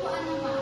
Po, ano?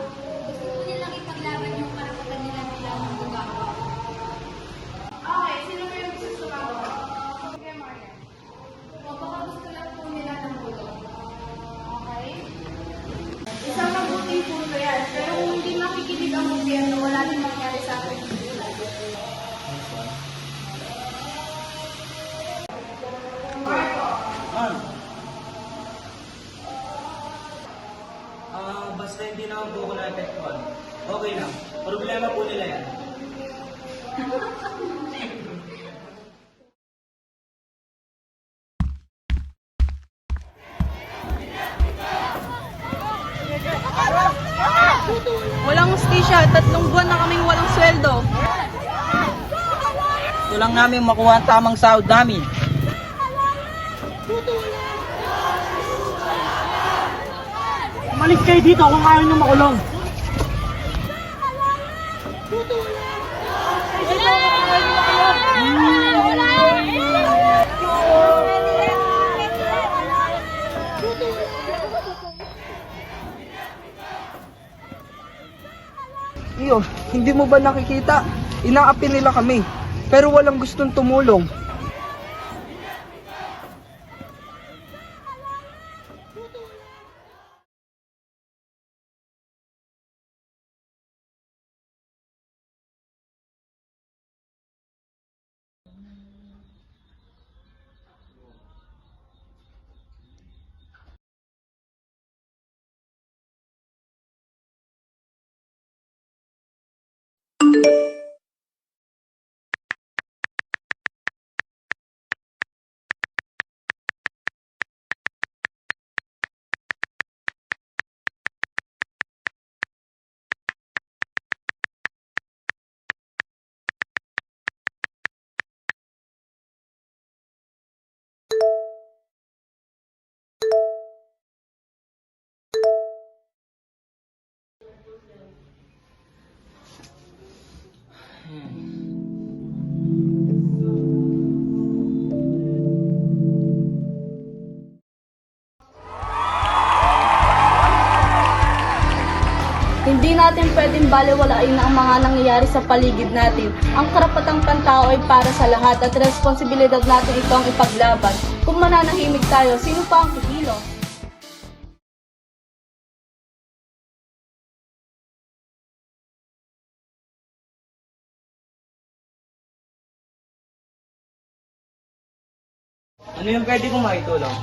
Okay lang. Problema po nila yan. Walang hustisya, tatlong buwan na kaming walang sweldo. Gusto lang namin makuha ang tamang sahod namin. Umalis kayo dito kung ayaw nyo makulong. Iyo, hindi mo ba nakikita? Inaapi nila kami. Pero walang gustong tumulong. Natin pwedeng baliwalain ang mga nangyayari sa paligid natin. Ang karapatang pantao ay para sa lahat at responsibilidad natin ito ang ipaglaban. Kung mananahimik tayo, sino pa ang kikilos? Ano yung pwede kong makitulong?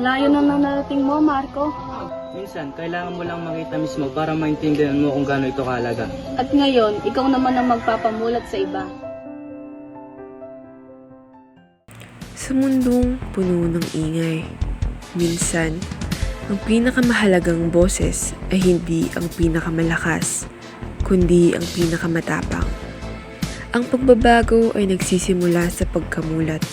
Ang layo na nang narating mo, Marco. Minsan, kailangan mo lang makita mismo para maintindihan mo kung gaano ito kahalaga. At ngayon, ikaw naman ang magpapamulat sa iba. Sa mundong puno ng ingay, minsan, ang pinakamahalagang boses ay hindi ang pinakamalakas, kundi ang pinakamatapang. Ang pagbabago ay nagsisimula sa pagkamulat,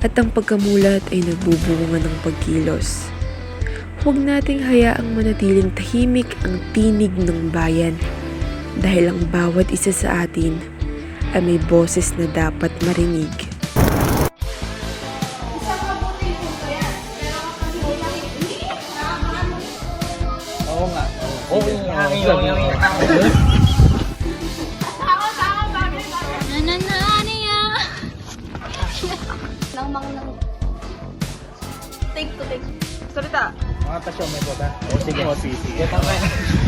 at ang pagkamulat ay nagbubunga ng pagkilos. Huwag nating hayaang manatiling tahimik ang tinig ng bayan dahil ang bawat isa sa atin ay may boses na dapat marinig. Oo nga. Oo nga. Oo nga. Nang mga nang... Take to take. Salita. Mga tasyo, may bota. O sige. O sige.